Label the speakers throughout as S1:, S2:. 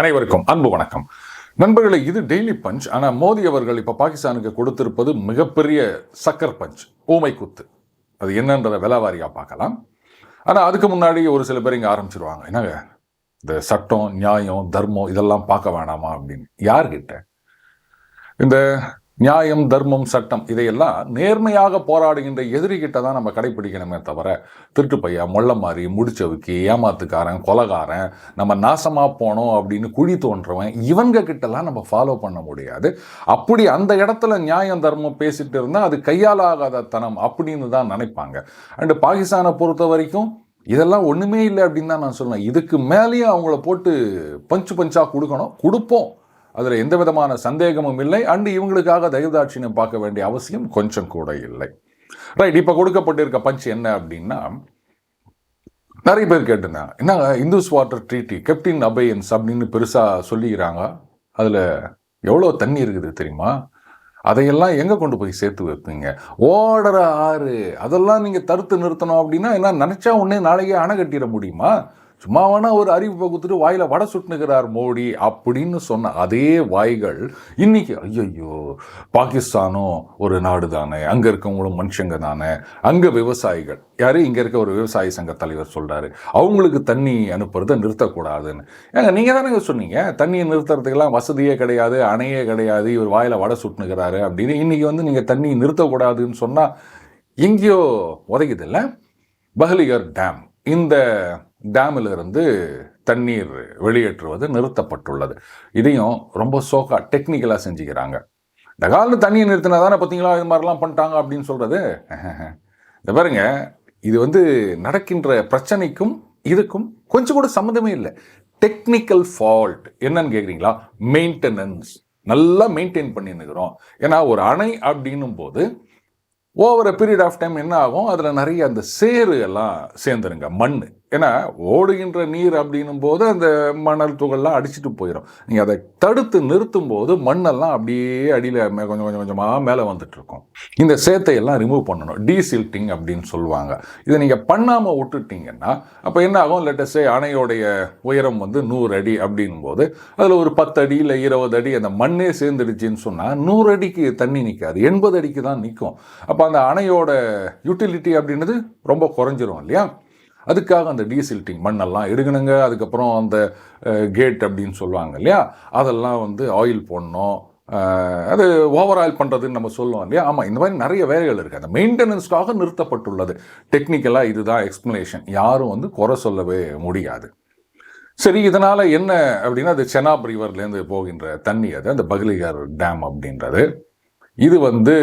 S1: அனைவருக்கும் அன்பு வணக்கம். நண்பர்களே இது டெய்லி பஞ்ச் ஆனால் மோடி அவர்கள் இப்போ பாகிஸ்தானுக்கு கொடுத்திருப்பது மிகப்பெரிய சக்கர் பஞ்ச் ஊமை குத்து. அது என்னன்றதை விலாவாரியாக பார்க்கலாம். ஆனால் அதுக்கு முன்னாடி ஒரு சில பேர் இங்கே ஆரம்பிச்சிருவாங்க. என்னங்க? இந்த சட்டம் நியாயம் தர்மம் இதெல்லாம் பார்க்க வேணாமா அப்படின்னு. யார்கிட்ட? இந்த நியாயம் தர்மம் சட்டம் இதையெல்லாம் நேர்மையாக போராடுகின்ற எதிரிகிட்ட தான் நம்ம கடைப்பிடிக்கணுமே தவிர திருட்டு பையா மொள்ள மாதிரி முடிச்சவுக்கி ஏமாத்துக்காரன் கொலகாரன் நம்ம நாசமாக போனோம் அப்படின்னு குழி தோன்றவன் இவங்க கிட்டலாம் நம்ம ஃபாலோ பண்ண முடியாது. அப்படி அந்த இடத்துல நியாயம் தர்மம் பேசிட்டு இருந்தால் அது கையாலாகாத தனம் அப்படின்னு தான் நினைப்பாங்க. அண்டு பாகிஸ்தானை பொறுத்த வரைக்கும் இதெல்லாம் ஒன்றுமே இல்லை அப்படின்னு தான் நான் சொல்லுவேன். இதுக்கு மேலேயும் அவங்கள போட்டு பஞ்சு பஞ்சாக கொடுக்கணும். கொடுப்போம். அதில் எந்த விதமான சந்தேகமும் இல்லை. அண்டு இவங்களுக்காக தயவுதாட்சியம் பார்க்க வேண்டிய அவசியம் கொஞ்சம் கூட இல்லை. ரைட் இப்போ கொடுக்கப்பட்டிருக்க பஞ்ச் என்ன அப்படின்னா நிறைய பேர் கேட்டிருந்தாங்க. என்னங்க Indus water treaty kept in abeyance அப்படின்னு பெருசாக சொல்லிக்கிறாங்க. அதில் எவ்வளோ தண்ணி இருக்குது தெரியுமா? அதையெல்லாம் எங்கே கொண்டு போய் சேர்த்து வைப்பீங்க? ஓடுற ஆறு அதெல்லாம் நீங்கள் தடுத்து நிறுத்தணும் அப்படின்னா என்ன நினச்சா உடனே நாளைக்கே அணை கட்டிட முடியுமா? சும்மா வேணா ஒரு அறிவிப்பை கொடுத்துட்டு வாயில் வடை சுட்டுனுக்கிறார் மோடி அப்படின்னு சொன்ன அதே வாய்கள் இன்னைக்கு ஐயையோ பாகிஸ்தானும் ஒரு நாடு தானே அங்கே இருக்கவங்களும் மனுஷங்க தானே அங்கே விவசாயிகள் யார்? இங்கே இருக்க ஒரு விவசாய சங்க தலைவர் சொல்கிறாரு அவங்களுக்கு தண்ணி அனுப்புறதை நிறுத்தக்கூடாதுன்னு. ஏங்க நீங்கள் தானே சொன்னீங்க தண்ணியை நிறுத்துறதுக்கெல்லாம் வசதியே கிடையாது அணையே கிடையாது இவர் வாயில் வடை சுட்டுனுக்கிறாரு அப்படின்னு. இன்றைக்கி வந்து நீங்கள் தண்ணி நிறுத்தக்கூடாதுன்னு சொன்னால் எங்கேயோ உதைக்குதில்ல பஹலிகர் டேம் இந்த டேமிலிருந்து தண்ணீர் வெளியேற்றுவது நிறுத்தப்பட்டுள்ளது. இதையும் ரொம்ப சோகா டெக்னிக்கலாக செஞ்சுக்கிறாங்க. இந்த காலத்தில் தண்ணியை நிறுத்தினா தானே பார்த்தீங்களா? இது மாதிரிலாம் பண்ணிட்டாங்க அப்படின்னு சொல்கிறது இந்த பாருங்க இது வந்து நடக்கின்ற பிரச்சனைக்கும் இதுக்கும் கொஞ்சம் கூட சம்மந்தமே இல்லை. டெக்னிக்கல் ஃபால்ட் என்னன்னு கேட்குறீங்களா மெயின்டெனன்ஸ் நல்லா மெயின்டைன் பண்ணிருக்கிறோம் ஏன்னா ஒரு அணை அப்படின்னும் போது ஓவர் பீரியட் ஆஃப் டைம் என்ன ஆகும்? அதில் நிறைய அந்த சேரு எல்லாம் சேர்ந்துருங்க. மண். ஏன்னா ஓடுகின்ற நீர் அப்படின்னும் போது அந்த மணல் துகள்லாம் அடிச்சுட்டு போயிடும் நீங்கள் அதை தடுத்து நிறுத்தும் போது மண்ணெல்லாம் அப்படியே அடியில் கொஞ்சம் கொஞ்சம் கொஞ்சமாக மேலே வந்துட்டுருக்கும். இந்த சேத்தையெல்லாம் ரிமூவ் பண்ணணும். டீசில்ட்டிங் அப்படின்னு சொல்லுவாங்க. இதை நீங்கள் பண்ணாமல் விட்டுட்டீங்கன்னா அப்போ என்ன ஆகும்? லெட்டஸ்டே அணையோடைய உயரம் வந்து நூறு அடி அப்படின்னும் போது அதில் ஒரு பத்து அடி இல்லை இருபது அடி அந்த மண்ணே சேர்ந்துடுச்சின்னு சொன்னால் நூறு அடிக்கு தண்ணி நிற்காது எண்பது அடிக்கு தான் நிற்கும் அப்போ அந்த அணையோட யூட்டிலிட்டி அப்படின்றது ரொம்ப குறைஞ்சிரும் இல்லையா? அதுக்காக அந்த டீசில்ட்டிங் மண்ணெல்லாம் எடுக்கணுங்க. அதுக்கப்புறம் அந்த கேட் அப்படின்னு சொல்லுவாங்க இல்லையா? அதெல்லாம் வந்து ஆயில் போடணும். அது ஓவர் ஆயில் பண்ணுறதுன்னு நம்ம சொல்லுவோம் இல்லையா? ஆமாம் இந்த மாதிரி நிறைய வேலைகள் இருக்குது அந்த மெயின்டெனன்ஸ்க்காக நிறுத்தப்பட்டுள்ளது. டெக்னிக்கலாக இதுதான் எக்ஸ்ப்ளனேஷன். யாரும் வந்து குறை சொல்லவே முடியாது. சரி இதனால் என்ன அப்படின்னா அது செனாப் ரிவர்லேருந்து போகின்ற தண்ணி அது அந்த பகலிகர் டேம் அப்படின்றது. இது வந்து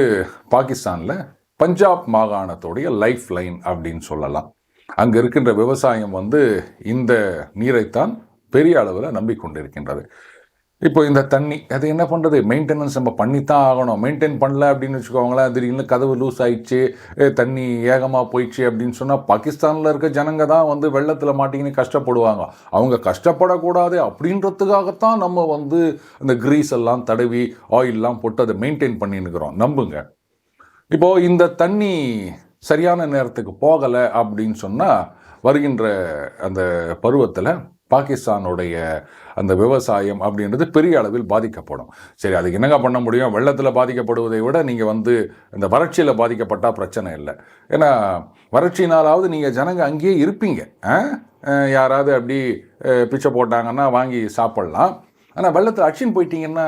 S1: பாகிஸ்தானில் பஞ்சாப் மாகாணத்துடைய லைஃப் லைன் அப்படின்னு சொல்லலாம். அங்கே இருக்கின்ற விவசாயம் வந்து இந்த நீரைத்தான் பெரிய அளவில் நம்பிக்கொண்டிருக்கின்றது. இப்போ இந்த தண்ணி அது என்ன பண்ணுறது மெயின்டெனன்ஸ் நம்ம பண்ணித்தான் ஆகணும். மெயின்டைன் பண்ணல அப்படின்னு வச்சுக்கோங்களேன் திடீர்னு கதவு லூஸ் ஆயிடுச்சு ஏ, தண்ணி ஏகமாக போயிடுச்சு அப்படின்னு சொன்னால் பாகிஸ்தானில் இருக்க ஜனங்க தான் வந்து வெள்ளத்தில் மாட்டிக்கின்னு கஷ்டப்படுவாங்க. அவங்க கஷ்டப்படக்கூடாது அப்படின்றதுக்காகத்தான் நம்ம வந்து அந்த கிரீஸ் எல்லாம் தடவி ஆயிலெலாம் போட்டு அதை மெயின்டைன் பண்ணின்னுக்கிறோம். நம்புங்க. இப்போது இந்த தண்ணி சரியான நேரத்துக்கு போகலை அப்படின்னு சொன்னால் வருகின்ற அந்த பருவத்தில் பாகிஸ்தானுடைய அந்த விவசாயம் அப்படின்றது பெரிய அளவில் பாதிக்கப்படும். சரி அதுக்கு என்னங்க பண்ண முடியும்? வெள்ளத்தில் பாதிக்கப்படுவதை விட நீங்கள் வந்து இந்த வறட்சியில் பாதிக்கப்பட்டால் பிரச்சனை இல்லை. ஏன்னா வறட்சினாலாவது நீங்கள் ஜனங்க அங்கேயே இருப்பீங்க. ஆ? யாராவது அப்படி பிச்சை போட்டாங்கன்னா வாங்கி சாப்பிட்லாம். ஆனால் வெள்ளத்தில் அடிச்சுன்னு போயிட்டீங்கன்னா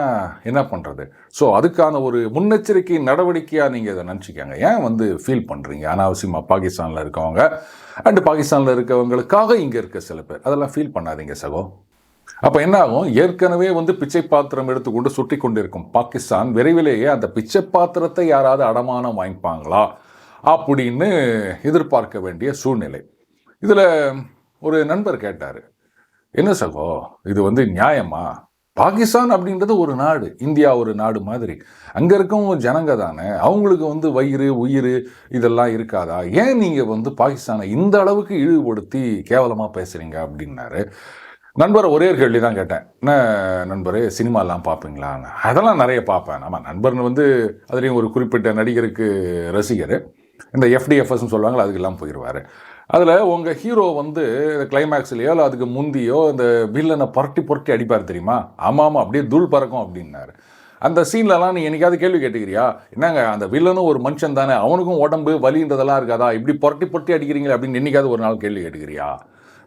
S1: என்ன பண்ணுறது ஸோ அதுக்கான ஒரு முன்னெச்சரிக்கை நடவடிக்கையாக நீங்கள் இதை நினச்சிக்கோங்க. ஏன் வந்து ஃபீல் பண்ணுறீங்க அனாவசியமாக பாகிஸ்தானில் இருக்கவங்க அண்டு பாகிஸ்தானில் இருக்கவங்களுக்காக இங்கே இருக்க சில பேர். அதெல்லாம் ஃபீல் பண்ணாதீங்க சகோ. அப்போ என்ன ஆகும்? ஏற்கனவே வந்து பிச்சை பாத்திரம் எடுத்துக்கொண்டு சுற்றி கொண்டிருக்கும் பாகிஸ்தான் விரைவிலேயே அந்த பிச்சை பாத்திரத்தை யாராவது அடமானம் வாங்கிப்பாங்களா? அப்படின்னு எதிர்பார்க்க வேண்டிய சூழ்நிலை. இதில் ஒரு நண்பர் கேட்டார். என்ன சகோ? இது வந்து நியாயமா? பாகிஸ்தான் அப்படின்றது ஒரு நாடு இந்தியா ஒரு நாடு மாதிரி. அங்கே இருக்கவங்க ஜனங்க தானே அவங்களுக்கு வந்து வயிறு உயிர் இதெல்லாம் இருக்காதா? ஏன் நீங்கள் வந்து பாகிஸ்தானை இந்த அளவுக்கு இழிவுபடுத்தி கேவலமாக பேசுகிறீங்க அப்படின்னாரு. நண்பரை ஒரே ஒரு கேள்வி தான் கேட்டேன். என்ன நண்பரே சினிமாலாம் பார்ப்பீங்களான்னு. அதெல்லாம் நிறைய பார்ப்பேன். ஆமாம் நண்பர்னு வந்து அதுலேயும் ஒரு குறிப்பிட்ட நடிகருக்கு ரசிகர். இந்த எஃப்டிஎஃப்எஸ்ன்னு சொல்லுவாங்களா அதுக்கெல்லாம் போயிடுவார் அதில் உங்கள் ஹீரோ வந்து கிளைமேக்ஸ்லையோ இல்லை அதுக்கு முந்தியோ இந்த வில்லனை புரட்டி புரட்டி அடிப்பார் தெரியுமா? ஆமாம் ஆமாம் அப்படியே தூள் பறக்கும் அப்படின்னாரு. அந்த சீன்லலாம் நீ என்னைக்காவது கேள்வி கேட்டுக்கிறியா? என்னங்க அந்த வில்லனும் ஒரு மனுஷன் தானே அவனுக்கும் உடம்பு வலின்றதெல்லாம் இருக்காதா? இப்படி புரட்டி புரட்டி அடிக்கிறீங்களே அப்படின்னு என்னைக்காவது ஒரு நாள் கேள்வி கேட்டுக்கிறியா?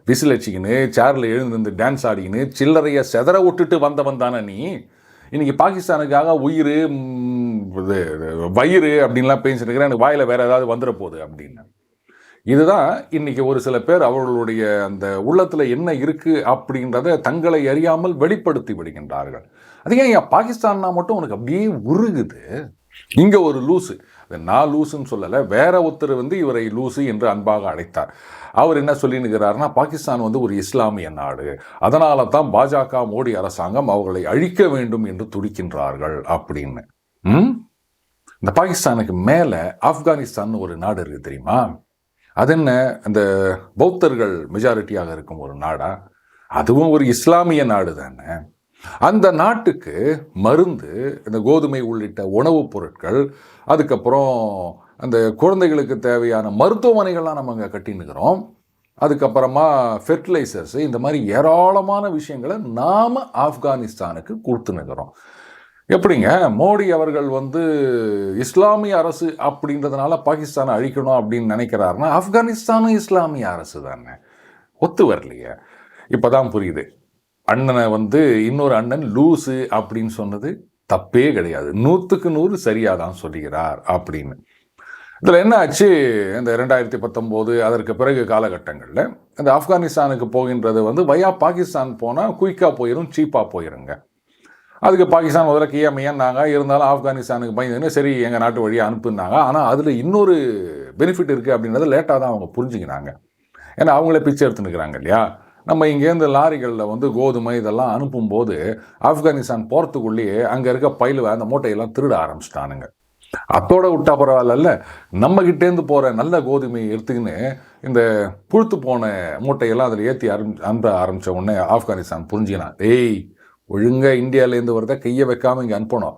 S1: விசில் அடிச்சிக்கின்னு சேரில் எழுந்து டான்ஸ் ஆடிக்கின்னு சில்லறையை செதற விட்டுட்டு வந்தவன் தானே நீ. இன்றைக்கி பாகிஸ்தானுக்காக உயிர் இது வயிறு அப்படின்லாம் பேசிட்டு இருக்கிறேன் எனக்கு வாயில் வேறு ஏதாவது வந்துட போகுது அப்படின்னு. இதுதான் இன்னைக்கு ஒரு சில பேர் அவர்களுடைய அந்த உள்ளத்தில் என்ன இருக்குது அப்படின்றத தங்களை அறியாமல் வெளிப்படுத்தி விடுகின்றார்கள். அது ஏன் ஏன் பாகிஸ்தான்னா மட்டும் உனக்கு அப்படியே உருகுது? இங்கே ஒரு லூசு. நான் லூசுன்னு சொல்லலை வேற ஒருத்தர் வந்து இவரை லூசு என்று அன்பாக அழைத்தார். அவர் என்ன சொல்லினுகிறார்னா பாகிஸ்தான் வந்து ஒரு இஸ்லாமிய நாடு. அதனால தான் பாஜக மோடி அரசாங்கம் அவர்களை அழிக்க வேண்டும் என்று துடிக்கின்றார்கள் அப்படின்னு. ம்? இந்த பாகிஸ்தானுக்கு மேலே ஆப்கானிஸ்தான் ஒரு நாடு இருக்குது தெரியுமா? அது என்ன? அந்த பௌத்தர்கள் மெஜாரிட்டியாக இருக்கும் ஒரு நாடா? அதுவும் ஒரு இஸ்லாமிய நாடு தானே. அந்த நாட்டுக்கு மருந்து இந்த கோதுமை உள்ளிட்ட உணவுப் பொருட்கள் அதுக்கப்புறம் அந்த குழந்தைகளுக்கு தேவையான மருத்துவமனைகள்லாம் நம்ம அங்கே கட்டின்னுக்கிறோம். அதுக்கப்புறமா ஃபெர்டிலைசர்ஸு இந்த மாதிரி ஏராளமான விஷயங்களை நாம் ஆப்கானிஸ்தானுக்கு கொடுத்துனுக்கிறோம் எப்படிங்க? மோடி அவர்கள் வந்து இஸ்லாமிய அரசு அப்படின்றதுனால பாகிஸ்தானை அழிக்கணும் அப்படின்னு நினைக்கிறாருன்னா ஆப்கானிஸ்தானும் இஸ்லாமிய அரசு தானே ஒத்து வரலையே. இப்போ தான் புரியுது. அண்ணனை வந்து இன்னொரு அண்ணன் லூசு அப்படின்னு சொன்னது தப்பே கிடையாது. நூற்றுக்கு நூறு சரியாக தான் சொல்லுகிறார் அப்படின்னு. இதில் என்ன ஆச்சு? இந்த ரெண்டாயிரத்தி பத்தொம்போது அதற்கு பிறகு காலகட்டங்களில் இந்த ஆப்கானிஸ்தானுக்கு போகின்றது வந்து வயா பாகிஸ்தான் போனால் குயிக்காக போயிடும் சீப்பாக போயிருங்க. அதுக்கு பாகிஸ்தான் முதல்ல கியாமையான்னாங்க இருந்தாலும் ஆப்கானிஸ்தானுக்கு பயந்துன்னு சரி எங்கள் நாட்டு வழியாக அனுப்புனாங்க. ஆனால் அதில் இன்னொரு பெனிஃபிட் இருக்குது அப்படின்றத லேட்டாக தான் அவங்க புரிஞ்சுக்கினாங்க. ஏன்னா அவங்களே பிச்சை எடுத்துனுக்குறாங்க இல்லையா? நம்ம இங்கேருந்து லாரிகளில் வந்து கோதுமை இதெல்லாம் அனுப்பும்போது ஆப்கானிஸ்தான் போகிறதுக்குள்ளேயே அங்கே இருக்க பயிலுவை அந்த மூட்டையெல்லாம் திருட ஆரம்பிச்சிட்டானுங்க. அத்தோட விட்டா பரவாயில்ல நம்மகிட்டேருந்து போகிற நல்ல கோதுமையை எடுத்துக்கின்னு இந்த புழுத்து போன மூட்டையெல்லாம் அதில் ஏற்றி ஆரம்பி அனுப்ப ஆரம்பித்த உடனே ஆப்கானிஸ்தான் புரிஞ்சுக்கினான். ஏய் ஒழுங்காக இந்தியாவிலேருந்து வரத கையை வைக்காம இங்கே அனுப்பணும்.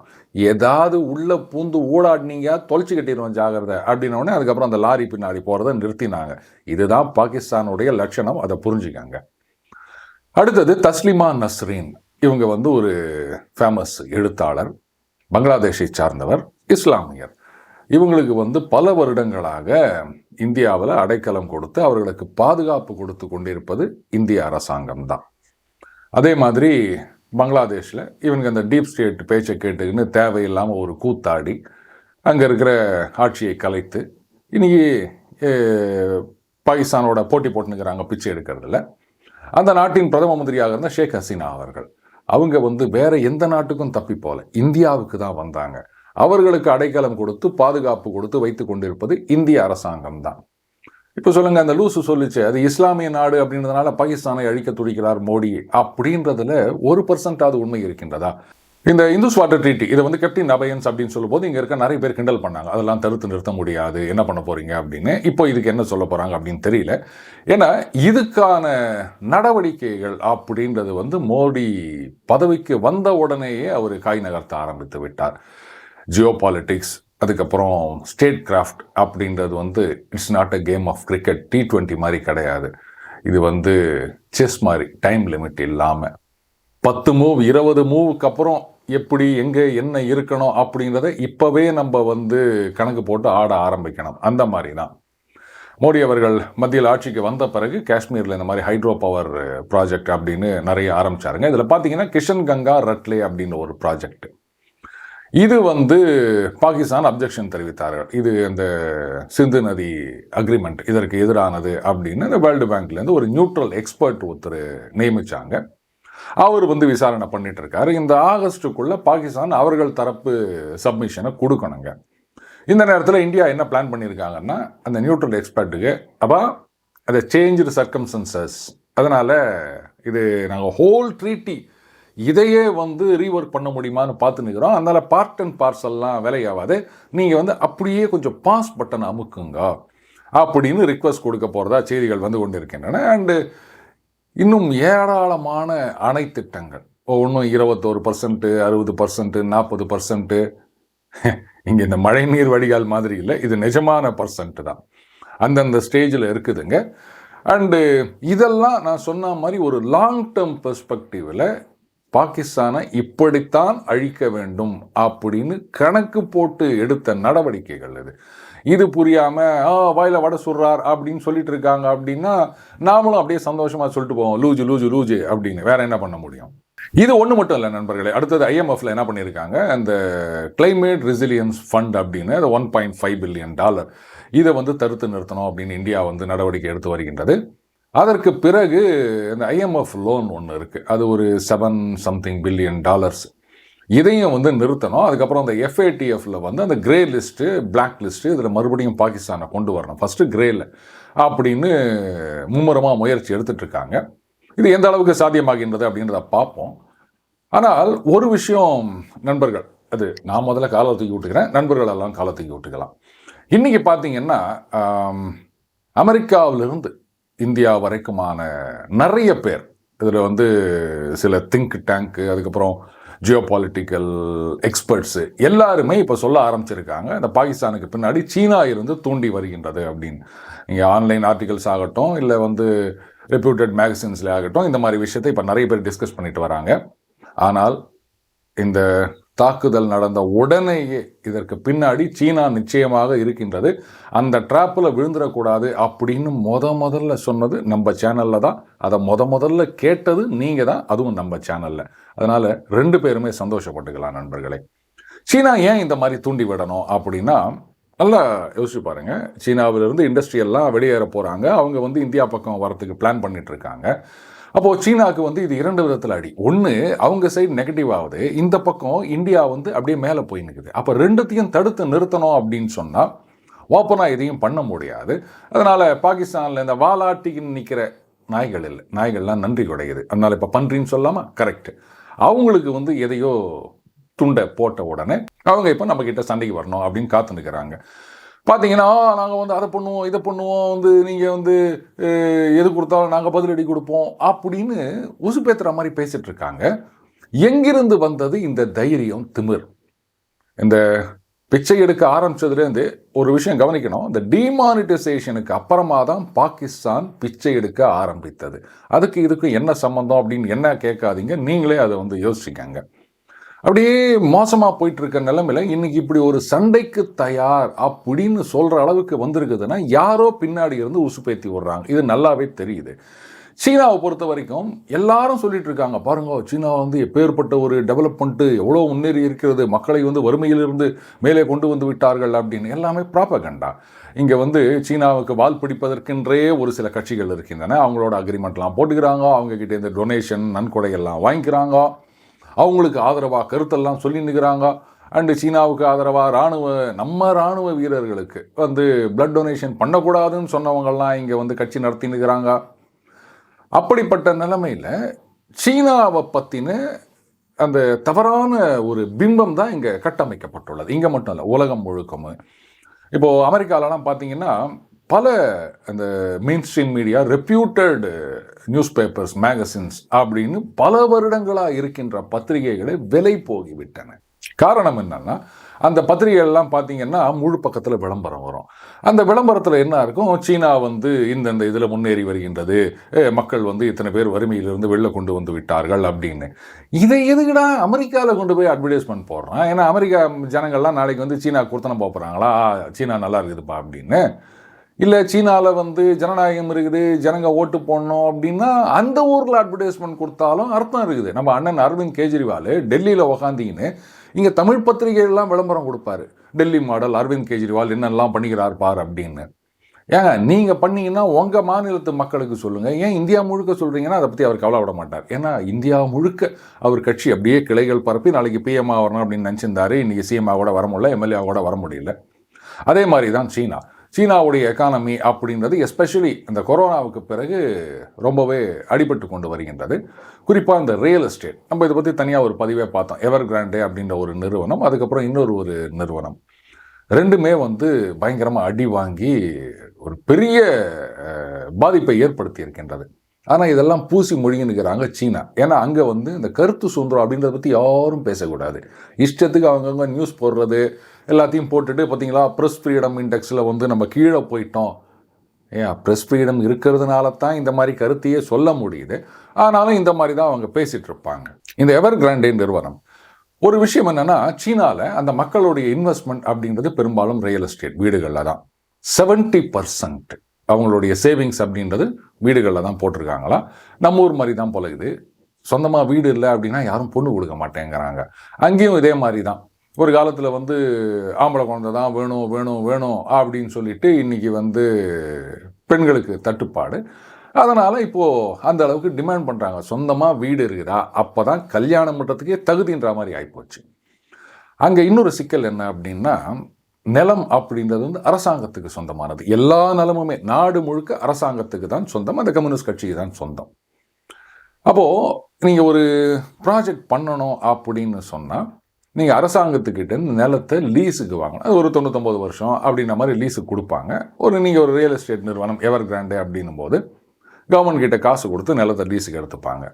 S1: ஏதாவது உள்ளே பூந்து ஊடாடினீங்க தொலைச்சி கட்டிடுவோம் ஜாகிரதை அப்படின்னோடனே அதுக்கப்புறம் அந்த லாரி பின்னாடி போகிறத நிறுத்தினாங்க. இதுதான் பாகிஸ்தானுடைய லட்சணம் அதை புரிஞ்சுக்காங்க. அடுத்தது தஸ்லிமா நஸ்ரீன். இவங்க வந்து ஒரு ஃபேமஸ் எழுத்தாளர் பங்களாதேஷை சார்ந்தவர் இஸ்லாமியர். இவங்களுக்கு வந்து பல வருடங்களாக இந்தியாவில் அடைக்கலம் கொடுத்து அவர்களுக்கு பாதுகாப்பு கொடுத்து கொண்டிருப்பது இந்திய அரசாங்கம் தான் அதே மாதிரி பங்களாதேஷில். இவங்க அந்த டீப் ஸ்டேட் பேச்சை கேட்டுக்கின்னு தேவையில்லாமல் ஒரு கூத்தாடி அங்கே இருக்கிற ஆட்சியை கலைத்து இன்றைக்கி பாகிஸ்தானோட போட்டி போட்டுனுக்கிறாங்க பிச்சை எடுக்கிறதுல. அந்த நாட்டின் பிரதம மந்திரியாக இருந்த ஷேக் ஹசீனா அவர்கள். அவங்க வந்து வேறு எந்த நாட்டுக்கும் தப்பி போகல. இந்தியாவுக்கு தான் வந்தாங்க. அவர்களுக்கு அடைக்கலம் கொடுத்து பாதுகாப்பு கொடுத்து வைத்து கொண்டிருப்பது இந்திய அரசாங்கம் தான் இப்போ சொல்லுங்கள் அந்த லூசு சொல்லிச்சு அது இஸ்லாமிய நாடு அப்படின்றதுனால பாகிஸ்தானை அழிக்க துடிக்கிறார் மோடி அப்படின்றதுல ஒரு பர்சன்டாவது உண்மை இருக்கின்றதா? இந்த இந்துஸ் வாட்டர் ட்ரீட்டி இதை வந்து கேப்டன் அபயன்ஸ் அப்படின்னு சொல்லும்போது இங்கே இருக்க நிறைய பேர் கிண்டல் பண்ணாங்க. அதெல்லாம் தடுத்து நிறுத்த முடியாது என்ன பண்ண போகிறீங்க அப்படின்னு. இப்போ இதுக்கு என்ன சொல்ல போகிறாங்க அப்படின்னு தெரியல. ஏன்னா இதுக்கான நடவடிக்கைகள் அப்படின்றது வந்து மோடி பதவிக்கு வந்த உடனேயே அவர் காய் நகர்த்த ஆரம்பித்து விட்டார். ஜியோ பாலிட்டிக்ஸ் அதுக்கப்புறம் ஸ்டேட் கிராஃப்ட் அப்படின்றது வந்து it's not a game of cricket T twenty மாதிரி கிடையாது. இது வந்து செஸ் மாதிரி டைம் லிமிட் இல்லாமல் பத்து மூவ் இருபது மூவுக்கு அப்புறம் எப்படி எங்கே என்ன இருக்கணும் அப்படின்றத இப்போவே நம்ம வந்து கணக்கு போட்டு ஆட ஆரம்பிக்கணும். அந்த மாதிரி தான். மோடி அவர்கள் மத்தியில் ஆட்சிக்கு வந்த பிறகு காஷ்மீரில் இந்த மாதிரி ஹைட்ரோ பவர் ப்ராஜெக்ட் அப்படின்னு நிறைய ஆரம்பிச்சாருங்க. இதில் பார்த்தீங்கன்னா கிஷன் கங்கா ரட்லே அப்படின்ற ஒரு ப்ராஜெக்ட் இது வந்து பாகிஸ்தான் அப்ஜெக்ஷன் தெரிவித்தார்கள். இது அந்த சிந்து நதி அக்ரிமெண்ட் இதற்கு எதிரானது அப்படின்னு இந்த வேர்ல்டு பேங்க்லேருந்து ஒரு நியூட்ரல் எக்ஸ்பர்ட் ஒருத்தர் நியமித்தாங்க அவர் வந்து விசாரணை பண்ணிட்டு இருக்காரு. இந்த ஆகஸ்ட்டுக்குள்ளே பாகிஸ்தான் அவர்கள் தரப்பு சப்மிஷனை கொடுக்கணுங்க. இந்த நேரத்தில் இந்தியா என்ன பிளான் பண்ணியிருக்காங்கன்னா அந்த நியூட்ரல் எக்ஸ்பர்ட்டுக்கு அப்போ அதை சேஞ்சு சர்க்கம்சன்சஸ் அதனால் இது நாங்கள் ஹோல் ட்ரீட்டி இதையே வந்து ரீஒர்க் பண்ண முடியுமான்னு பார்த்து நிற்கிறோம் அதனால் பார்ட் அண்ட் பார்சல்லாம் விலையாகாது. நீங்கள் வந்து அப்படியே கொஞ்சம் பாஸ் பட்டனை அமுக்குங்க. அப்படின்னு ரிக்வஸ்ட் கொடுக்க போகிறதா செய்திகள் வந்து கொண்டு இருக்கின்றன அண்டு இன்னும் ஏராளமான அணை திட்டங்கள். ஒன்றும் இருபத்தோரு பர்சன்ட்டு அறுபது பர்சன்ட்டு நாற்பது பர்சன்ட்டு இங்கே இந்த மழைநீர் வடிகால் மாதிரி இல்லை. இது நிஜமான பர்சன்ட் தான். அந்தந்த ஸ்டேஜில் இருக்குதுங்க. அண்டு இதெல்லாம் நான் சொன்ன மாதிரி ஒரு லாங் டேர்ம் பெர்ஸ்பெக்டிவில் பாகிஸ்தானை இப்படித்தான் அழிக்க வேண்டும் அப்படின்னு கணக்கு போட்டு எடுத்த நடவடிக்கைகள் இது. இது புரியாமல் ஆ வாயில் வடை சுடுறார் அப்படின்னு சொல்லிட்டு இருக்காங்க அப்படின்னா நாமளும் அப்படியே சந்தோஷமாக சொல்லிட்டு போவோம். லூஜு லூஜு லூஜு அப்படின்னு. வேற என்ன பண்ண முடியும்? இது ஒன்று மட்டும் இல்லை நண்பர்களே. அடுத்தது ஐஎம்எஃப்ல என்ன பண்ணியிருக்காங்க? அந்த கிளைமேட் ரெசிலியன்ஸ் ஃபண்ட் அப்படின்னு அது one point five billion dollar இதை வந்து தடுத்து நிறுத்தணும் அப்படின்னு இந்தியா வந்து நடவடிக்கை எடுத்து வருகின்றது. அதற்கு பிறகு இந்த ஐஎம்எஃப் லோன் ஒன்று இருக்குது அது ஒரு செவன் சம்திங் பில்லியன் டாலர்ஸ் இதையும் வந்து நிறுத்தணும். அதுக்கப்புறம் அந்த எஃப்ஏடிஎஃப்ல வந்து அந்த கிரே லிஸ்ட்டு பிளாக் லிஸ்ட்டு இதில் மறுபடியும் பாகிஸ்தானை கொண்டு வரணும். ஃபஸ்ட்டு கிரேல அப்படின்னு மும்முரமாக முயற்சி எடுத்துட்ருக்காங்க இது எந்த அளவுக்கு சாத்தியமாகின்றது அப்படின்றத பார்ப்போம். ஆனால் ஒரு விஷயம் நண்பர்கள் அது நான் முதல்ல காலை தூக்கி விட்டுக்கிறேன். நண்பர்கள் எல்லாம் காலை தூக்கி விட்டுக்கலாம். இன்றைக்கி பார்த்தீங்கன்னா அமெரிக்காவிலிருந்து இந்தியா வரைக்குமான நிறைய பேர். இதில் வந்து சில திங்க் டேங்க்கு அதுக்கப்புறம் ஜியோ பாலிட்டிக்கல் எக்ஸ்பர்ட்ஸு எல்லாருமே இப்போ சொல்ல ஆரம்பிச்சிருக்காங்க. இந்த பாகிஸ்தானுக்கு பின்னாடி சீனா இருந்து தூண்டி வருகின்றது அப்படின்னு. நீங்கள் ஆன்லைன் ஆர்டிகல்ஸ் ஆகட்டும் இல்லை வந்து ரெப்யூட்டட் மேகசின்ஸில் ஆகட்டும் இந்த மாதிரி விஷயத்தை இப்போ நிறைய பேர் டிஸ்கஸ் பண்ணிட்டு வராங்க. ஆனால் இந்த தாக்குதல் நடந்த உடனேயே இதற்கு பின்னாடி சீனா நிச்சயமாக இருக்கின்றது. அந்த ட்ராப்பில் விழுந்துடக்கூடாது அப்படின்னு முத முதல்ல சொன்னது நம்ம சேனலில் தான். அதை முத முதல்ல கேட்டது நீங்கள் தான். அதுவும் நம்ம சேனலில் அதனால் ரெண்டு பேருமே சந்தோஷப்பட்டுக்கலாம் நண்பர்களே. சீனா ஏன் இந்த மாதிரி தூண்டி விடணும் அப்படின்னா நல்லா யோசிச்சு பாருங்க. சீனாவிலிருந்து இண்டஸ்ட்ரியெல்லாம் வெளியேற போகிறாங்க அவங்க வந்து இந்தியா பக்கம் வரத்துக்கு பிளான் பண்ணிகிட்ருக்காங்க இருக்காங்க. அப்போது சீனாவுக்கு வந்து இது இரண்டு விதத்தில் அடி. ஒன்று அவங்க சைடு நெகட்டிவ் ஆகுது. இந்த பக்கம் இந்தியா வந்து அப்படியே மேலே போய் நிற்குது அப்போ ரெண்டுத்தையும் தடுத்து நிறுத்தணும் அப்படின்னு சொன்னால் ஓப்பனாக எதையும் பண்ண முடியாது. அதனால் பாகிஸ்தானில் இந்த வாலாட்டின்னு நிற்கிற நாய்கள் இல்லை. நாய்கள்லாம் நன்றி குடையுது அதனால் இப்போ பன்றின்னு சொல்லாமல் கரெக்ட் அவங்களுக்கு வந்து எதையோ துண்டை போட்ட உடனே அவங்க இப்போ நம்மக்கிட்ட சண்டைக்கு வரணும் அப்படின்னு காத்து நிற்கிறாங்க பார்த்தீங்கன்னா நாங்கள் வந்து அதை பண்ணுவோம் இதை பண்ணுவோம் வந்து நீங்கள் வந்து எது கொடுத்தாலும் நாங்கள் பதிலடி கொடுப்போம் அப்படின்னு உசுப்பேத்துற மாதிரி பேசிகிட்டு இருக்காங்க. எங்கிருந்து வந்தது இந்த தைரியம் திமிர்? இந்த பிச்சை எடுக்க ஆரம்பிச்சதுலேருந்து ஒரு விஷயம் கவனிக்கணும். இந்த டிமானிட்டைசேஷனுக்கு அப்புறமா தான் பாகிஸ்தான் பிச்சை எடுக்க ஆரம்பித்தது. அதுக்கு இதுக்கு என்ன சம்மந்தம் அப்படின்னு என்ன கேட்காதீங்க. நீங்களே அதை வந்து யோசிச்சுக்கங்க. அப்படியே மோசமாக போயிட்டு இருக்க இன்றைக்கி இன்னைக்கு இப்படி ஒரு சண்டைக்கு தயார் அப்படின்னு சொல்கிற அளவுக்கு வந்திருக்குதுன்னா யாரோ பின்னாடி இருந்து உசுப்பேத்தி விடுறாங்க இது நல்லாவே தெரியுது. சீனாவை பொறுத்த வரைக்கும் எல்லாரும் சொல்லிட்டு இருக்காங்க. பாருங்க சீனா வந்து எப்பேற்பட்ட ஒரு டெவலப்மெண்ட்டு எவ்வளோ முன்னேறி இருக்கிறது மக்களை வந்து வறுமையிலிருந்து மேலே கொண்டு வந்து விட்டார்கள் அப்படின்னு எல்லாமே ப்ராப்பகண்டா இங்கே வந்து சீனாவுக்கு வால் பிடிப்பதற்கென்றே ஒரு சில கட்சிகள் இருக்கின்றன. அவங்களோட அக்ரிமெண்ட்லாம் போட்டுக்கிறாங்க. அவங்கக்கிட்ட இந்த டொனேஷன் நன்கொடைகள்லாம் வாங்கிக்கிறாங்க. அவங்களுக்கு ஆதரவாக கருத்தெல்லாம் சொல்லி நிற்கிறாங்க. அண்டு சீனாவுக்கு ஆதரவாக இராணுவ நம்ம இராணுவ வீரர்களுக்கு வந்து பிளட் டொனேஷன் பண்ணக்கூடாதுன்னு சொன்னவங்கள்லாம் இங்கே வந்து கட்சி நடத்தி நிற்கிறாங்க. அப்படிப்பட்ட நிலைமையில் சீனாவை பற்றின அந்த தவறான ஒரு பிம்பம் தான் இங்கே கட்டமைக்கப்பட்டுள்ளது. இங்கே மட்டும் இல்லை உலகம் முழுக்கமும். இப்போது அமெரிக்காலலாம் பார்த்தீங்கன்னா பல அந்த main stream media reputed news papers magazines அப்படின்னு பல வருடங்களாக இருக்கின்ற பத்திரிகைகளை விலை போகிவிட்டன. காரணம் என்னன்னா அந்த பத்திரிகைகள்லாம் பார்த்தீங்கன்னா முழு பக்கத்தில் விளம்பரம் வரும். அந்த விளம்பரத்தில் என்ன இருக்கும்? சீனா வந்து இந்தந்த இதில் முன்னேறி வருகின்றது. மக்கள் வந்து இத்தனை பேர் வறுமையிலிருந்து வெளில கொண்டு வந்து விட்டார்கள் அப்படின்னு. இதை எதுக்குடா அமெரிக்காவில் கொண்டு போய் அட்வர்டைஸ்மெண்ட் போடுறான்? ஏன்னா அமெரிக்கா ஜனங்கள்லாம் நாளைக்கு வந்து சீனா கொடுத்தனம் போகிறாங்களா சீனா நல்லா இருக்குதுப்பா அப்படின்னு. இல்லை சீனாவில் வந்து ஜனநாயகம் இருக்குது ஜனங்க ஓட்டு போடணும் அப்படின்னா அந்த ஊரில் அட்வர்டைஸ்மெண்ட் கொடுத்தாலும் அர்த்தம் இருக்குது. நம்ம அண்ணன் அரவிந்த் கெஜ்ரிவால் டெல்லியில் உக்காந்திங்கன்னு இங்கே தமிழ் பத்திரிகைகள்லாம் விளம்பரம் கொடுப்பாரு. டெல்லி மாடல் அரவிந்த் கெஜ்ரிவால் என்னெல்லாம் பண்ணிக்கிறார் பார் அப்படின்னு. ஏங்க நீங்கள் பண்ணீங்கன்னா உங்கள் மாநிலத்து மக்களுக்கு சொல்லுங்கள் ஏன் இந்தியா முழுக்க சொல்கிறீங்கன்னா அதை பற்றி அவர் கவலைப்பட மாட்டார். ஏன்னா இந்தியா முழுக்க அவர் கட்சி அப்படியே கிளைகள் பரப்பி நாளைக்கு பிஎம்ஆ வரணும் அப்படின்னு நினச்சிருந்தாரு. இன்றைக்கி சிஎம்ஆ கூட வர முடியல எம்எல்ஏ கூட வர முடியல. அதே மாதிரி தான் சீனா. சீனாவுடைய எக்கானமி அப்படின்றது எஸ்பெஷலி இந்த கொரோனாவுக்கு பிறகு ரொம்பவே அடிபட்டு கொண்டு வருகின்றது. குறிப்பாக இந்த ரியல் எஸ்டேட் நம்ம இதை பற்றி தனியாக ஒரு பதிவே பார்த்தோம். எவர் கிராண்டே அப்படின்ற ஒரு நிறுவனம் அதுக்கப்புறம் இன்னொரு ஒரு நிறுவனம். ரெண்டுமே வந்து பயங்கரமாக அடி வாங்கி ஒரு பெரிய பாதிப்பை ஏற்படுத்தி இருக்கின்றது. ஆனால் இதெல்லாம் பூசி மொழிங்கினுக்கிறாங்க சீனா. ஏன்னா அங்கே வந்து இந்த கருத்து சுதந்திரம் அப்படின்றத பற்றி யாரும் பேசக்கூடாது. இஷ்டத்துக்கு அவங்கவுங்க நியூஸ் போடுறது எல்லாத்தையும் போட்டுட்டு பார்த்தீங்களா? ப்ரெஸ் ஃப்ரீடம் இண்டெக்ஸில் வந்து நம்ம கீழே போயிட்டோம். ஏன்? ப்ரெஸ் ஃப்ரீடம் இருக்கிறதுனால தான் இந்த மாதிரி கருத்தையே சொல்ல முடியுது. ஆனாலும் இந்த மாதிரி தான் அவங்க பேசிகிட்டு இருப்பாங்க. இந்த எவர் கிராண்டே நிறுவனம். ஒரு விஷயம் என்னென்னா சீனாவில் அந்த மக்களுடைய இன்வெஸ்ட்மெண்ட் அப்படின்றது பெரும்பாலும் ரியல் எஸ்டேட் வீடுகளில் தான். செவன்ட்டி பர்சன்ட் அவங்களுடைய சேவிங்ஸ் அப்படின்றது வீடுகளில் தான் போட்டிருக்காங்களா? நம்ம ஊர் மாதிரி தான் போல இது. சொந்தமாக வீடு இல்லை அப்படின்னா யாரும் பொண்ணு கொடுக்க மாட்டேங்கிறாங்க. அங்கேயும் இதே மாதிரி தான். ஒரு காலத்தில் வந்து ஆம்பளை குழந்தை தான் வேணும் வேணும் வேணும் அப்படின்னு சொல்லிட்டு இன்னைக்கு வந்து பெண்களுக்கு தட்டுப்பாடு. அதனால் இப்போது அந்த அளவுக்கு டிமாண்ட் பண்ணுறாங்க சொந்தமாக வீடு இருக்குதா? அப்போ தான் கல்யாணம் பண்ணுறதுக்கே தகுதின்ற மாதிரி ஆகிப்போச்சு அங்கே இன்னொரு சிக்கல் என்ன அப்படின்னா நிலம் அப்படின்றது வந்து அரசாங்கத்துக்கு சொந்தமானது. எல்லா நிலமுமே நாடு முழுக்க அரசாங்கத்துக்கு தான் சொந்தம் அந்த கம்யூனிஸ்ட் கட்சிக்கு தான் சொந்தம். அப்போது நீங்கள் ஒரு ப்ராஜெக்ட் பண்ணணும் அப்படின்னு சொன்னால் நீங்கள் அரசாங்கத்துக்கிட்ட இந்த நிலத்தை லீஸுக்கு வாங்கணும். அது ஒரு தொண்ணூத்தொம்பது வருஷம் அப்படின்ற மாதிரி லீஸுக்கு கொடுப்பாங்க. ஒரு நீங்கள் ஒரு ரியல் எஸ்டேட் நிறுவனம் எவர் கிராண்டே அப்படின்னும் போது கவர்மெண்ட் கிட்ட காசு கொடுத்து நிலத்தை லீஸுக்கு எடுத்துப்பாங்க.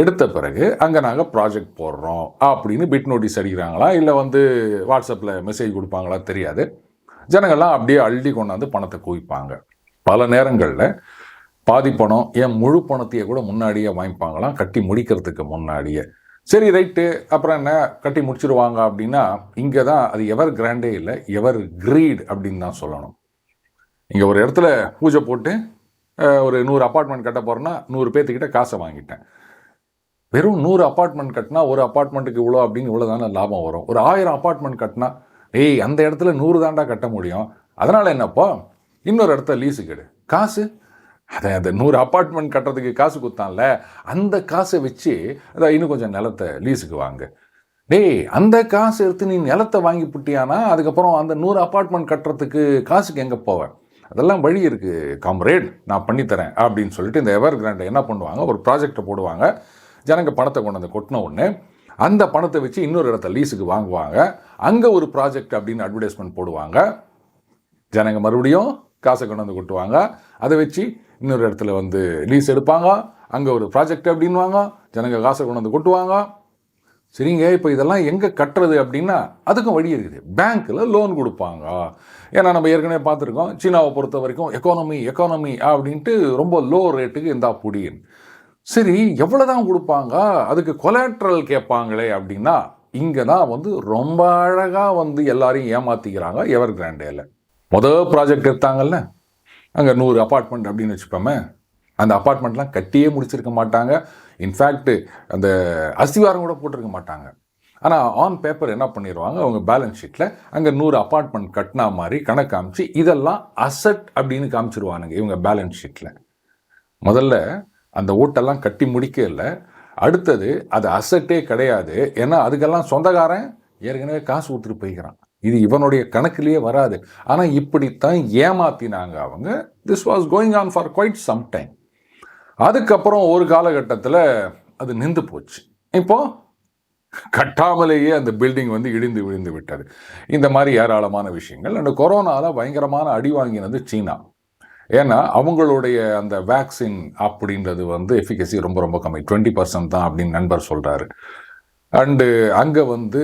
S1: எடுத்த பிறகு அங்கே நாங்கள் ப்ராஜெக்ட் போடுறோம் அப்படின்னு பிட் நோட்டீஸ் அடிக்கிறாங்களா? இல்லை வந்து வாட்ஸ்அப்பில் மெசேஜ் கொடுப்பாங்களா? தெரியாது. ஜனங்கள்லாம் அப்படியே அள்ளி கொண்டாந்து பணத்தை குவிப்பாங்க. பல நேரங்களில் பாதி பணம் ஏன் முழு பணத்தையே கூட முன்னாடியே வாங்கிப்பாங்களாம் கட்டி முடிக்கிறதுக்கு முன்னாடியே. சரி ரைட்டு. அப்புறம் என்ன? கட்டி முடிச்சிருவாங்க அப்படின்னா இங்கே தான் அது எவர் கிராண்டே இல்லை எவர் கிரீட் அப்படின்னு தான் சொல்லணும். இங்கே ஒரு இடத்துல பூஜை போட்டு ஒரு நூறு அப்பார்ட்மெண்ட் கட்ட போகிறேன்னா நூறு பேர்த்துக்கிட்ட காசை வாங்கிட்டேன். வெறும் நூறு அப்பார்ட்மெண்ட் கட்டினா ஒரு அப்பார்ட்மெண்ட்டுக்கு இவ்வளோ அப்படின்னு இவ்வளோ தானே லாபம் வரும். ஒரு ஆயிரம் அப்பார்ட்மெண்ட் கட்டினா ஏய் அந்த இடத்துல நூறு தாண்டா கட்ட முடியும். அதனால் என்னப்பா? இன்னொரு இடத்த லீஸுக்கு எடு. காசு? அதை அந்த நூறு அப்பார்ட்மெண்ட் கட்டுறதுக்கு காசு கொடுத்தான்ல அந்த காசை வச்சு அதை இன்னும் கொஞ்சம் நிலத்தை லீஸுக்கு வாங்க. டேய் அந்த காசு எடுத்து நீ நிலத்தை வாங்கி புட்டியானா அதுக்கப்புறம் அந்த நூறு அப்பார்ட்மெண்ட் கட்டுறதுக்கு காசுக்கு எங்கே போவேன் அதெல்லாம் வழி இருக்குது காம்ரேட் நான் பண்ணித்தரேன் அப்படின்னு சொல்லிட்டு இந்த எவர் கிராண்டை என்ன பண்ணுவாங்க ஒரு ப்ராஜெக்டை போடுவாங்க. ஜனங்க பணத்தை கொண்டு வந்து கொட்டின ஒன்று அந்த பணத்தை வச்சு இன்னொரு இடத்த லீஸுக்கு வாங்குவாங்க. அங்கே ஒரு ப்ராஜெக்ட் அப்படின்னு அட்வர்டைஸ்மெண்ட் போடுவாங்க. ஜனங்க மறுபடியும் காசை கொண்டு வந்து கொட்டுவாங்க. அதை வச்சு இன்னொரு இடத்துல வந்து லீஸ் எடுப்பாங்க. அங்கே ஒரு ப்ராஜெக்ட் அப்படின்வாங்க ஜனங்க காசை கொண்டு வந்து கொட்டுவாங்க. சரிங்க இப்போ இதெல்லாம் எங்கே கட்டுறது அப்படின்னா அதுக்கும் வழி இருக்குது. பேங்க்கில் லோன் கொடுப்பாங்க. ஏன்னா நம்ம ஏற்கனவே பார்த்துருக்கோம் சீனாவை பொறுத்த வரைக்கும் எக்கானமி எக்கானமி அப்படின்ட்டு ரொம்ப லோ ரேட்டுக்கு இந்தா புடின்னு சரி எவ்வளோ தான் கொடுப்பாங்க? அதுக்கு கொலாட்ரல் கேட்பாங்களே அப்படின்னா இங்கே தான் வந்து ரொம்ப அழகாக வந்து எல்லாரையும் ஏமாத்திக்கிறாங்க எவர் கிராண்டேல முதல் ப்ராஜெக்ட் எடுத்தாங்கல்ல? அங்கே நூறு அப்பார்ட்மெண்ட் அப்படின்னு வச்சுப்போமே அந்த அப்பார்ட்மெண்ட்லாம் கட்டியே முடிச்சிருக்க மாட்டாங்க. இன்ஃபேக்ட் அந்த அஸ்திவாரம் கூட போட்டிருக்க மாட்டாங்க. ஆனால் ஆன் பேப்பர் என்ன பண்ணிடுவாங்க அவங்க பேலன்ஸ் ஷீட்டில் அங்கே நூறு அப்பார்ட்மெண்ட் கட்டினா மாதிரி கணக்கு காமிச்சு இதெல்லாம் அசட் அப்படின்னு காமிச்சிருவானுங்க இவங்க பேலன்ஸ் ஷீட்டில் முதல்ல அந்த ஓட்டெல்லாம் கட்டி முடிக்க இல்லை. அடுத்தது அது அசட்டே கிடையாது. ஏன்னா அதுக்கெல்லாம் சொந்தக்காரன் ஏற்கனவே காசு கொடுத்துட்டு போய்க்கிறான். இது இவனுடைய கணக்கிலேயே வராது. ஆனால் இப்படித்தான் ஏமாத்தினாங்க அவங்க. This was going on for quite some time அதுக்கப்புறம் ஒரு காலகட்டத்தில் அது நின்று போச்சு. இப்போது கட்டாமலேயே அந்த பில்டிங் வந்து இடிந்து விழுந்து விட்டது. இந்த மாதிரி ஏராளமான விஷயங்கள். அந்த கொரோனாவில் பயங்கரமான அடி வாங்கினது சீனா. ஏன்னா அவங்களுடைய அந்த வேக்சின் அப்படின்றது வந்து எஃபிகசி ரொம்ப ரொம்ப கம்மி. டுவெண்ட்டி பர்சன்ட் தான் அப்படின்னு நண்பர் சொல்கிறாரு அண்டு அங்கே வந்து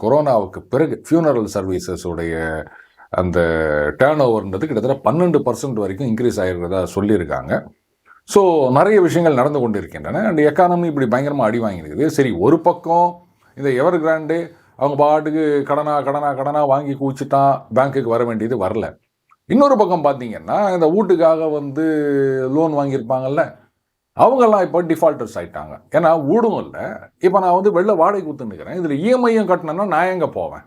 S1: கொரோனாவுக்கு பிறகு ஃபியூனரல் சர்வீசஸுடைய அந்த டேர்ன் ஓவர்ன்றது கிட்டத்தட்ட பன்னெண்டு பர்சன்ட் வரைக்கும் இன்க்ரீஸ் ஆகிருக்கிறதா சொல்லியிருக்காங்க. ஸோ நிறைய விஷயங்கள் நடந்து கொண்டு இருக்கின்றன அண்ட் எக்கானமி இப்படி பயங்கரமாக அடி வாங்கியிருக்குது. சரி ஒரு பக்கம் இந்த எவர் கிராண்டு அவங்க பாட்டுக்கு கடனாக கடனாக கடனாக வாங்கி குவிச்சுட்டான் பேங்க்குக்கு வர வேண்டியது வரல. இன்னொரு பக்கம் பார்த்தீங்கன்னா இந்த வீட்டுக்காக வந்து லோன் வாங்கியிருப்பாங்கல்ல? அவங்கெல்லாம் இப்போ டிஃபால்ட்டர்ஸ் ஆகிட்டாங்க ஏன்னா ஊடும் இல்லை. இப்போ நான் வந்து வெளில வாடகை கொடுத்துன்னுக்கிறேன் இதில் இஎம்ஐயும் கட்டினேன்னா நான் எங்கே போவேன்?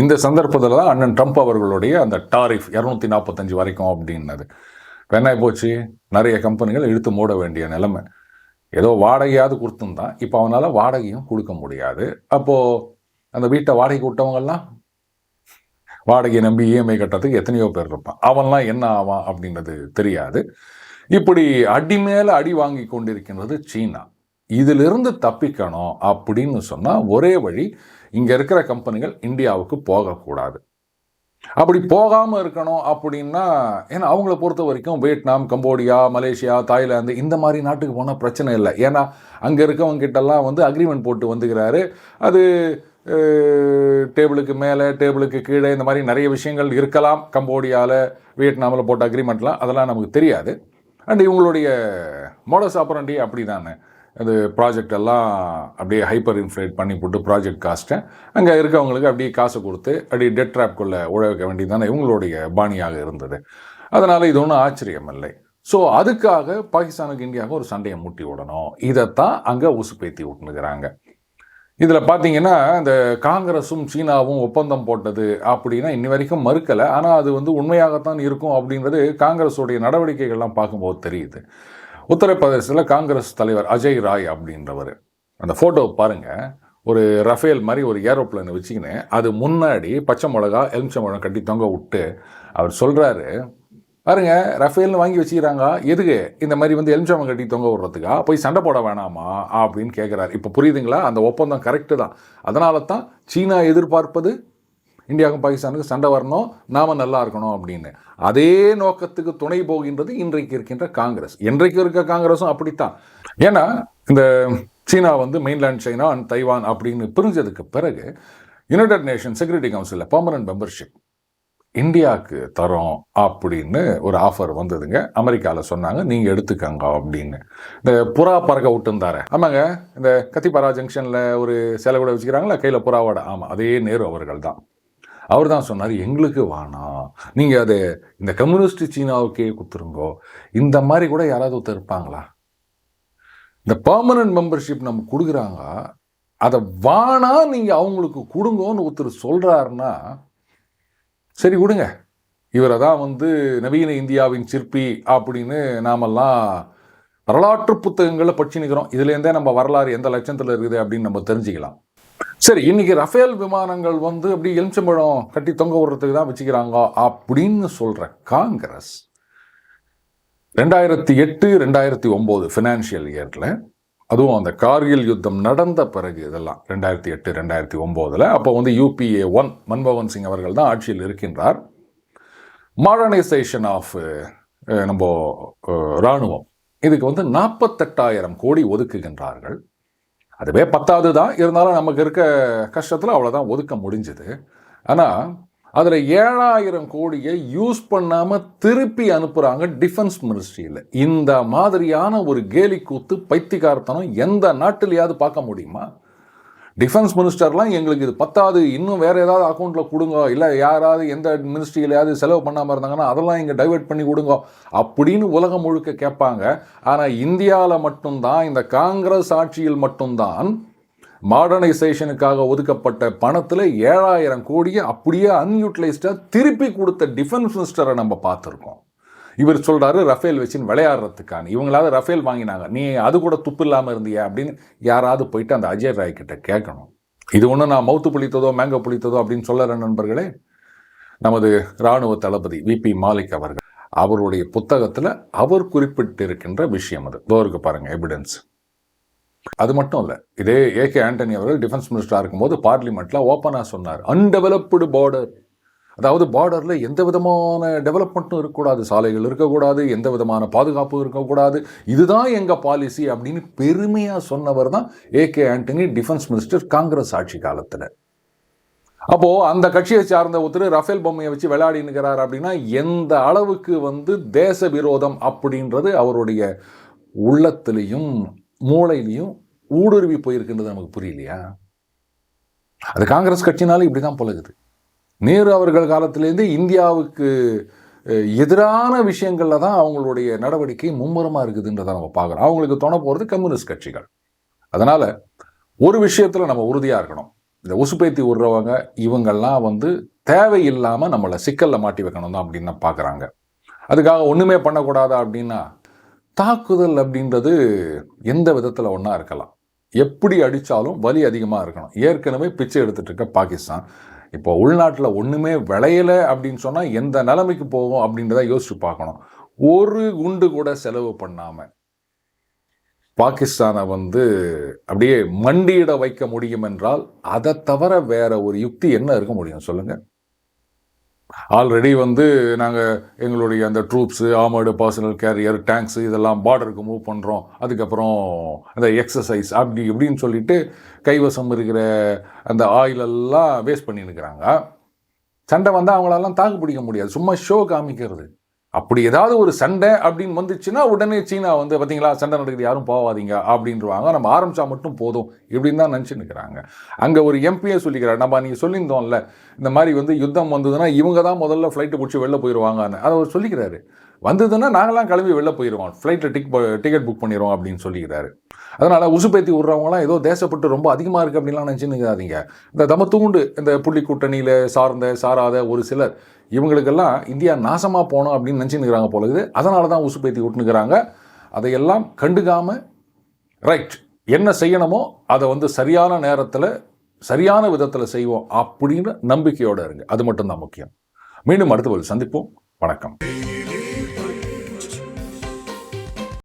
S1: இந்த சந்தர்ப்பத்தில் தான் அண்ணன் ட்ரம்ப் அவர்களுடைய அந்த டாரிஃப் இரநூத்தி நாற்பத்தஞ்சு வரைக்கும் அப்படின்னது. என்ன போச்சு. நிறைய கம்பெனிகள் இழுத்து மூட வேண்டிய நிலைமை. ஏதோ வாடகையாவது கொடுத்துருந்தான் இப்போ அவனால் வாடகையும் கொடுக்க முடியாது. அப்போது அந்த வீட்டை வாடகை விட்டவங்கெல்லாம்? வாடகையை நம்பி இஎம்ஐ கட்டுறதுக்கு எத்தனையோ பேர் இருப்பான். அவன்லாம் என்ன ஆவான் அப்படின்றது தெரியாது. இப்படி அடி மேலே அடி வாங்கி கொண்டிருக்கின்றது சீனா. இதிலிருந்து தப்பிக்கணும் அப்படின்னு சொன்னால் ஒரே வழி இங்கே இருக்கிற கம்பெனிகள் இந்தியாவுக்கு போகக்கூடாது. அப்படி போகாமல் இருக்கணும் அப்படின்னா ஏன்னா அவங்கள பொறுத்த வரைக்கும் வியட்நாம் கம்போடியா மலேசியா தாய்லாந்து இந்த மாதிரி நாட்டுக்கு போனால் பிரச்சனை இல்லை. ஏன்னா அங்கே இருக்கவங்க கிட்டலாம் வந்து அக்ரிமெண்ட் போட்டு வந்துக்கிறாரு. அது டேபிளுக்கு மேலே டேபிளுக்கு கீழே இந்த மாதிரி நிறைய விஷயங்கள் இருக்கலாம். கம்போடியாவில் வியட்நாமில் போட்ட அக்ரிமெண்ட்லாம் அதெல்லாம் நமக்கு தெரியாது. அண்ட் இவங்களுடைய மோடஸ் ஆப்பரண்டி அப்படி தானே அது ப்ராஜெக்ட் எல்லாம் அப்படியே ஹைப்பர் இன்ஃப்ளேட் பண்ணி போட்டு ப்ராஜெக்ட் காஸ்ட்டை அங்கே இருக்கவங்களுக்கு அப்படியே காசு கொடுத்து அப்படியே டெட் ட்ராப்குள்ளே உழ வைக்க வேண்டியது தானே இவங்களுடைய பாணியாக இருந்தது. அதனால் இது ஒன்றும் ஆச்சரியம் இல்லை ஸோ அதுக்காக பாகிஸ்தானுக்கு இந்தியாவுக்கு ஒரு சண்டையை முட்டி விடணும். இதைத்தான் அங்கே உசுப்பேத்தி விட்டுனுக்கிறாங்க இதில் பார்த்தீங்கன்னா இந்த காங்கிரஸும் சீனாவும் ஒப்பந்தம் போட்டது அப்படின்னா இன்னி வரைக்கும் மறுக்கலை. ஆனால் அது வந்து உண்மையாகத்தான் இருக்கும் அப்படின்றது காங்கிரஸுடைய நடவடிக்கைகள்லாம் பார்க்கும்போது தெரியுது. உத்தரப்பிரதேசத்தில் காங்கிரஸ் தலைவர் அஜய் ராய் அப்படின்றவர். அந்த ஃபோட்டோவை பாருங்கள் ஒரு ரஃபேல் மாதிரி ஒரு ஏரோப்ளைனை வச்சுக்கின்னு. அது முன்னாடி பச்சை மிளகா எலுமிச்சம்பழம் கட்டி தொங்க விட்டு அவர் சொல்கிறாரு பாருங்க ரஃபேல்னு வாங்கி வச்சுக்கிறாங்க. எதுக்கு? இந்த மாதிரி வந்து எலுமிச்சம்பழம் கட்டி தொங்க விடுறதுக்கா? போய் சண்டை போட வேணாமா? அப்படின்னு கேட்குறாரு இப்போ புரியுதுங்களா? அந்த ஒப்பந்தம் கரெக்டு தான். அதனால தான் சீனா எதிர்பார்ப்பது இந்தியாவுக்கும் பாகிஸ்தானுக்கும் சண்டை வரணும் நாம் நல்லா இருக்கணும் அப்படின்னு. அதே நோக்கத்துக்கு துணை போகின்றது இன்றைக்கு இருக்கின்ற காங்கிரஸ். இன்றைக்கு இருக்க காங்கிரஸும் அப்படித்தான். ஏன்னா இந்த சீனா வந்து மெயின்லேண்ட் சைனா அண்ட் தைவான் அப்படின்னு பிரிஞ்சதுக்கு பிறகு யுனைடெட் நேஷன் செக்யூரிட்டி கவுன்சிலில் பர்மனன்ட் மெம்பர்ஷிப் இந்தியாவுக்கு தரோம் அப்படின்னு ஒரு ஆஃபர் வந்ததுங்க. அமெரிக்காவில் சொன்னாங்க நீங்கள் எடுத்துக்கங்க அப்படின்னு. இந்த புறா பறக்க விட்டுருந்தாரு ஆமாங்க இந்த கத்திப்பாரா ஜங்ஷனில் ஒரு சிலை கூட வச்சுக்கிறாங்களா கையில் புறாவோட ஆமாம் அதே நேரு அவர்கள் தான். அவர் தான் சொன்னார் எங்களுக்கு வேணாம். நீங்கள் அது இந்த கம்யூனிஸ்ட் சீனாவுக்கே கொடுத்துருங்கோ இந்த மாதிரி கூட யாராவது ஒருத்தர் இருப்பாங்களா? இந்த பர்மனன்ட் மெம்பர்ஷிப் நம்ம கொடுக்குறாங்க. அதை வானா நீங்கள் அவங்களுக்கு கொடுங்கோன்னு ஒருத்தர் சொல்கிறாருன்னா சரி கொடுங்க இவரை தான் வந்து நவீன இந்தியாவின் சிற்பி அப்படின்னு நாமெல்லாம் வரலாற்று புத்தகங்களை படிச்சுனுக்கிறோம் இதுலேருந்தே நம்ம வரலாறு எந்த லட்சத்தில் இருக்குது அப்படின்னு நம்ம தெரிஞ்சுக்கலாம். சரி இன்னைக்கு ரஃபேல் விமானங்கள் வந்து அப்படி எலுமிச்சம்பழம் கட்டி தொங்க விடுறதுக்கு தான் வச்சுக்கிறாங்க அப்படின்னு சொல்கிற காங்கிரஸ் ரெண்டாயிரத்தி எட்டு ரெண்டாயிரத்தி ஒம்பது ஃபினான்ஷியல் இயரில் அதுவும் அந்த கார்கில் யுத்தம் நடந்த பிறகு இதெல்லாம் ரெண்டாயிரத்தி எட்டு ரெண்டாயிரத்தி ஒம்போதில். அப்போ வந்து யூபிஏ ஒன் மன்மோகன் சிங் அவர்கள் தான் ஆட்சியில் இருக்கின்றார். மாடர்னைசேஷன் ஆஃப் நம்ம இராணுவம். இதுக்கு வந்து நாற்பத்தெட்டாயிரம் கோடி ஒதுக்குகின்றார்கள். அதுவே பத்தாவது தான். இருந்தாலும் நமக்கு இருக்க கஷ்டத்தில் அவ்வளோதான் ஒதுக்க முடிஞ்சுது. ஆனால் அதில் ஏழாயிரம் கோடியை யூஸ் பண்ணாமல் திருப்பி அனுப்புகிறாங்க டிஃபென்ஸ் மினிஸ்ட்ரியில் இந்த மாதிரியான ஒரு கேலி கூத்து பைத்தியக்காரத்தனம் எந்த நாட்டிலையாவது பார்க்க முடியுமா? டிஃபென்ஸ் மினிஸ்டர்லாம் எங்களுக்கு இது பத்தாது இன்னும் வேறு ஏதாவது அக்கௌண்ட்டில் கொடுங்க இல்லை யாராவது எந்த மினிஸ்ட்ரியிலையாவது செலவு பண்ணாமல் இருந்தாங்கன்னா அதெல்லாம் இங்கே டைவெர்ட் பண்ணி கொடுங்க அப்படின்னு உலகம் முழுக்க கேட்பாங்க. ஆனால் இந்தியாவில் மட்டும்தான் இந்த காங்கிரஸ் ஆட்சியில் மட்டும்தான் மாடர்னைசேஷனுக்காக ஒதுக்கப்பட்ட பணத்தில் ஏழாயிரம் கோடியை அப்படியே அன்யூட்டிலைஸ்டாக திருப்பி கொடுத்த டிஃபென்ஸ் மினிஸ்டரை நம்ம பார்த்துருக்கோம். இவர் சொல்கிறாரு ரஃபேல் வச்சுன்னு விளையாடுறதுக்கான. இவங்களாவது ரஃபேல் வாங்கினாங்க. நீ அது கூட துப்பு இல்லாமல் இருந்தியா அப்படின்னு யாராவது போயிட்டு அந்த அஜய் ராய் கிட்ட கேட்கணும். இது ஒன்றும் நான் மவுத்து புளித்ததோ மேங்கோ புளித்ததோ அப்படின்னு சொல்லற நண்பர்களே. நமது இராணுவ தளபதி விபி மாலிக் அவர்கள் அவருடைய புத்தகத்தில் அவர் குறிப்பிட்டிருக்கின்ற விஷயம் அது. இருக்கு பாருங்கள் எவிடன்ஸ் அது மட்டும் இல்லை. இதே ஏகே ஆண்டனி அவர்கள் டிஃபென்ஸ் மினிஸ்டராக இருக்கும்போது பார்லிமெண்ட்டில் ஓப்பனாக சொன்னார். அன்டெவலப்டு பார்டர் அதாவது பார்டரில் எந்த விதமான டெவலப்மெண்ட்டும் இருக்கக்கூடாது. சாலைகள் இருக்கக்கூடாது எந்த விதமான பாதுகாப்பும் இருக்கக்கூடாது. இதுதான் எங்கள் பாலிசி அப்படின்னு பெருமையாக சொன்னவர் தான் AK Antony defence minister Congress ஆட்சி காலத்தில். அப்போது அந்த கட்சியை சார்ந்த ஒருத்தர் ரஃபேல் பொம்மையை வச்சு விளையாடினுக்கிறார் அப்படின்னா எந்த அளவுக்கு வந்து தேச விரோதம் அப்படின்றது அவருடைய உள்ளத்திலையும் மூளையிலையும் ஊடுருவி போயிருக்குன்றது நமக்கு புரியலையா? அது காங்கிரஸ் கட்சினாலும் இப்படி தான் பழகுது நேரு அவர்கள் காலத்திலேருந்து இந்தியாவுக்கு எதிரான விஷயங்களில் தான் அவங்களுடைய நடவடிக்கை மும்முரமாக இருக்குதுன்றதை நம்ம பார்க்குறோம். அவங்களுக்கு துணை போகிறது கம்யூனிஸ்ட் கட்சிகள். அதனால் ஒரு விஷயத்தில் நம்ம உறுதியாக இருக்கணும். இந்த உசுப்பேத்தி விடுறவங்க இவங்கெல்லாம் வந்து தேவையில்லாமல் நம்மளை சிக்கலில் மாட்டி வைக்கணும் தான் அப்படின்னு பார்க்குறாங்க. அதுக்காக ஒன்றுமே பண்ணக்கூடாதா அப்படின்னா தாக்குதல் அப்படின்றது எந்த விதத்தில் ஒன்றா இருக்கலாம். எப்படி அடித்தாலும் வலி அதிகமாக இருக்கணும். ஏற்கனவே பிச்சை எடுத்துகிட்டு இருக்க பாகிஸ்தான். இப்போ உள்நாட்டில் ஒன்றுமே விளையலை அப்படின்னு சொன்னால் எந்த நிலைமைக்கு போகும் அப்படின்றத யோசிச்சு பார்க்கணும். ஒரு குண்டு கூட செலவு பண்ணாமல் பாகிஸ்தானை வந்து அப்படியே மண்டியிட வைக்க முடியும் என்றால் அதை தவிர வேற ஒரு யுக்தி என்ன இருக்க முடியும் சொல்லுங்கள் ஆல்ரெடி வந்து நாங்கள் எங்களுடைய அந்த troops armoured personnel carrier tanks இதெல்லாம் பார்டருக்கு மூவ் பண்ணுறோம் அதுக்கப்புறம் அந்த எக்ஸசைஸ் அப்படி இப்படின்னு சொல்லிட்டு கைவசம் இருக்கிற அந்த ஆயிலெல்லாம் வேஸ்ட் பண்ணியிருக்கிறாங்க சண்டை வந்தால் அவங்களெல்லாம் தாக்கு பிடிக்க முடியாது. சும்மா ஷோ காமிக்கிறது. அப்படி ஏதாவது ஒரு சண்டை அப்படின்னு வந்துச்சுன்னா உடனே சீனா வந்து பார்த்தீங்களா சண்டை நடக்குது யாரும் போகாதீங்க அப்படின்றவாங்க. நம்ம ஆரம்பிச்சா மட்டும் போதும் இப்படின்னு தான் நினச்சின்னு இருக்கிறாங்க. அங்கே ஒரு எம்பியே சொல்லிக்கிறார் நம்ம நீங்கள் சொல்லியிருந்தோம்ல இந்த மாதிரி வந்து யுத்தம் வந்ததுன்னா இவங்க தான் முதல்ல ஃப்ளைட்டு பிடிச்சி வெளில போயிடுவாங்கன்னு அதை அவர் சொல்லிக்கிறாரு. வந்ததுன்னா நாங்களாம் கிளம்பி வெளில போயிடுவோம் ஃப்ளைட்டில் டிக் டிக்கெட் புக் பண்ணிடுவோம் அப்படின்னு சொல்லிக்கிறாரு. அதனால் உசுப்பேத்தி விட்றவங்களாம் ஏதோ தேசப்பட்டு ரொம்ப அதிகமாக இருக்குது அப்படின்லாம் நினச்சின்னுக்காதீங்க இந்த தமத்தூண்டு இந்த புள்ளி கூட்டணியில் சார்ந்த சாராத ஒரு சிலர் இவங்களுக்கெல்லாம் இந்தியா நாசமாக போகணும் அப்படின்னு நினச்சின்னுக்கிறாங்க போல இது அதனால தான் உசுப்பேத்தி விட்டுனுக்கிறாங்க அதையெல்லாம் கண்டுக்காமல் ரைட் என்ன செய்யணுமோ அதை வந்து சரியான நேரத்தில் சரியான விதத்தில் செய்வோம் அப்படின்னு நம்பிக்கையோடு இருங்க. அது மட்டும்தான் முக்கியம். மீண்டும் அடுத்த ஒரு சந்திப்போம். வணக்கம்.